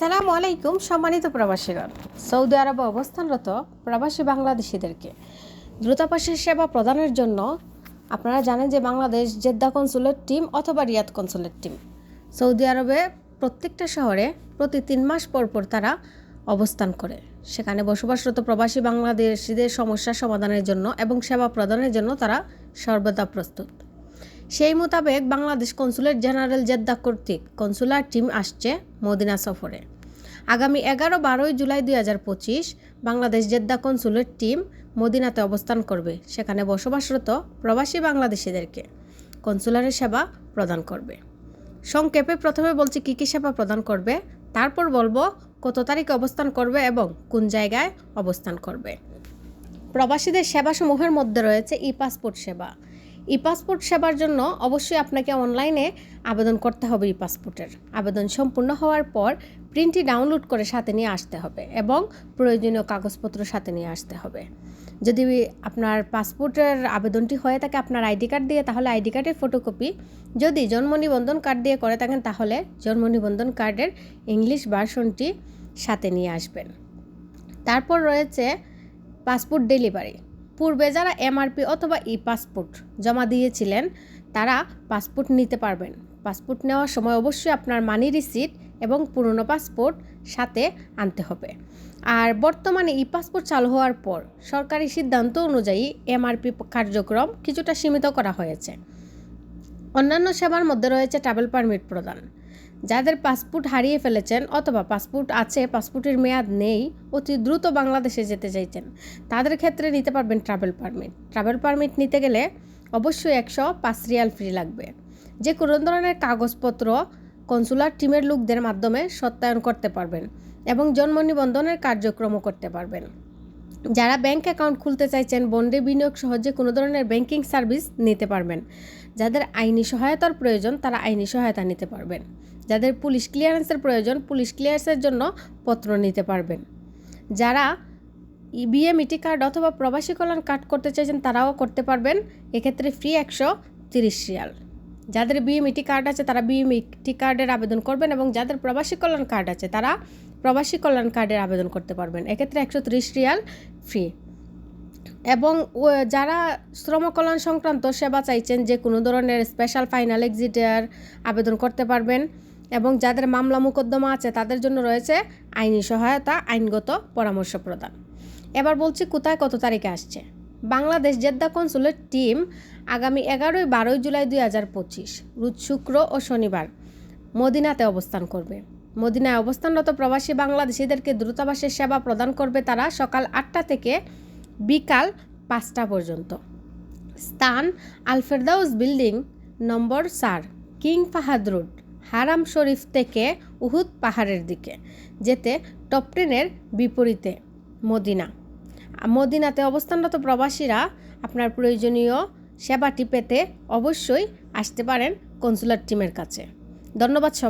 সালামু আলাইকুম সম্মানিত প্রবাসীগণ সৌদি আরবে অবস্থানরত প্রবাসী বাংলাদেশিদেরকে দ্রুতাবাসের সেবা প্রদানের জন্য আপনারা জানেন যে বাংলাদেশ জেদ্দা কনসুলেট টিম অথবা রিয়াদ কনসুলেট টিম। সৌদি আরবে প্রত্যেকটা শহরে প্রতি তিন মাস পর পর তারা অবস্থান করে। সেখানে বসবাসরত প্রবাসী বাংলাদেশিদের সমস্যা সমাধানের জন্য এবং সেবা প্রদানের জন্য তারা সর্বদা প্রস্তুত। সেই মোতাবেক বাংলাদেশ কনসুলেট জেনারেল জেদ্দা কর্তৃক কনসুলার টিম আসছে মদিনা সফরে। আগামী এগারো বারোই জুলাই দুই হাজার পঁচিশ বাংলাদেশ জেদ্দা কনসুলেট টিম মদিনাতে অবস্থান করবে। সেখানে বসবাসরত প্রবাসী বাংলাদেশিদেরকে কনসুলারের সেবা প্রদান করবে। সংক্ষেপে প্রথমে বলছি কী কী সেবা প্রদান করবে, তারপর বলব কত তারিখে অবস্থান করবে এবং কোন জায়গায় অবস্থান করবে। প্রবাসীদের সেবাসমূহের মধ্যে রয়েছে ই পাসপোর্ট সেবা ই পাসপোর্ট সেবার জন্য অবশ্যই আপনাকে অনলাইনে আবেদন করতে হবে ই পাসপোর্টের আবেদন সম্পূর্ণ হওয়ার পর প্রিন্টটি ডাউনলোড করে সাথে নিয়ে আসতে হবে এবং প্রয়োজনীয় কাগজপত্র সাথে নিয়ে আসতে হবে। যদি আপনার পাসপোর্টের আবেদনটি হয়ে থাকে আপনার আইডি কার্ড দিয়ে, তাহলে আইডি কার্ডের ফটোকপি। যদি জন্ম নিবন্ধন কার্ড দিয়ে করে থাকেন, তাহলে জন্ম নিবন্ধন কার্ডের ইংলিশ ভার্সনটি সাথে নিয়ে আসবেন। তারপর রয়েছে পাসপোর্ট ডেলিভারি। পূর্বে যারা এমআরপি অথবা ই পাসপোর্ট জমা দিয়েছিলেন, তারা পাসপোর্ট নিতে পারবেন। পাসপোর্ট নেওয়ার সময় অবশ্যই আপনার মানি রিসিট এবং পুরনো পাসপোর্ট সাথে আনতে হবে। আর বর্তমানে ই পাসপোর্ট চালু হওয়ার পর সরকারি সিদ্ধান্ত অনুযায়ী এমআরপি কার্যক্রম কিছুটা সীমিত করা হয়েছে। অন্যান্য সেবার মধ্যে রয়েছে ট্রাভেল পারমিট প্রদান। যাদের পাসপোর্ট হারিয়ে ফেলেছেন অথবা পাসপোর্ট আছে, পাসপোর্টের মেয়াদ নেই, অতি দ্রুত বাংলাদেশে যেতে চাইছেন। তাদের ক্ষেত্রে নিতে পারবেন ট্রাভেল পারমিট ট্রাভেল পারমিট নিতে গেলে অবশ্যই একশো পাঁচ রিয়াল ফ্রি লাগবে। যে কোনো ধরনের কাগজপত্র কনসুলার টিমের লোকদের মাধ্যমে সত্যায়ন করতে পারবেন এবং জন্ম নিবন্ধনের কার্যক্রমও করতে পারবেন। যারা ব্যাংক অ্যাকাউন্ট খুলতে চাইছেন, বন্ডে বিনিয়োগ সহজে কোনো ধরনের ব্যাংকিং সার্ভিস নিতে পারবেন। যাদের আইনি সহায়তার প্রয়োজন, তারা আইনি সহায়তা নিতে পারবেন। যাদের পুলিশ ক্লিয়ারেন্সের প্রয়োজন, পুলিশ ক্লিয়ারেন্সের জন্য পত্র নিতে পারবেন। যারা বিএমইটি কার্ড অথবা প্রবাসী কল্যাণ কার্ড করতে চাইছেন, তারাও করতে পারবেন। এক্ষেত্রে ফ্রি একশো তিরিশ রিয়াল। যাদের বিএমইটি কার্ড আছে, তারা বিএমইটি কার্ডের আবেদন করবেন এবং যাদের প্রবাসী কল্যাণ কার্ড আছে, তারা প্রবাসী কল্যাণ কার্ডের আবেদন করতে পারবেন। এক্ষেত্রে একশো ত্রিশ রিয়াল ফ্রি এবং যারা শ্রম কল্যাণ সংক্রান্ত সেবা চাইছেন, যে কোনো ধরনের স্পেশাল ফাইনাল এক্সিটার আবেদন করতে পারবেন এবং যাদের মামলা মোকদ্দমা আছে, তাদের জন্য রয়েছে আইনি সহায়তা, আইনগত পরামর্শ প্রদান। এবার বলছি কোথায় কত তারিখে আসছে? বাংলাদেশ জেদ্দা কনসুলেট টিম আগামী এগারোই বারোই জুলাই দুই হাজার পঁচিশ, রোজ শুক্র ও শনিবার মদিনাতে অবস্থান করবে। মদিনায় অবস্থানরত প্রবাসী বাংলাদেশিদেরকে দ্রুতাবাসের সেবা প্রদান করবে তারা সকাল আটটা থেকে বিকাল পাঁচটা পর্যন্ত। স্থান আলফেরদাউস বিল্ডিং নম্বর চার, king Fahad Road, Haram Sharif থেকে উহুদ পাহাড়ের দিকে, যেতে টপ ট্রেনের বিপরীতে মদিনা। মদিনাতে অবস্থানরত প্রবাসীরা আপনার প্রয়োজনীয় সেবাটি পেতে অবশ্যই আসতে পারেন কনসুলার টিমের কাছে। ধন্যবাদ সবাই।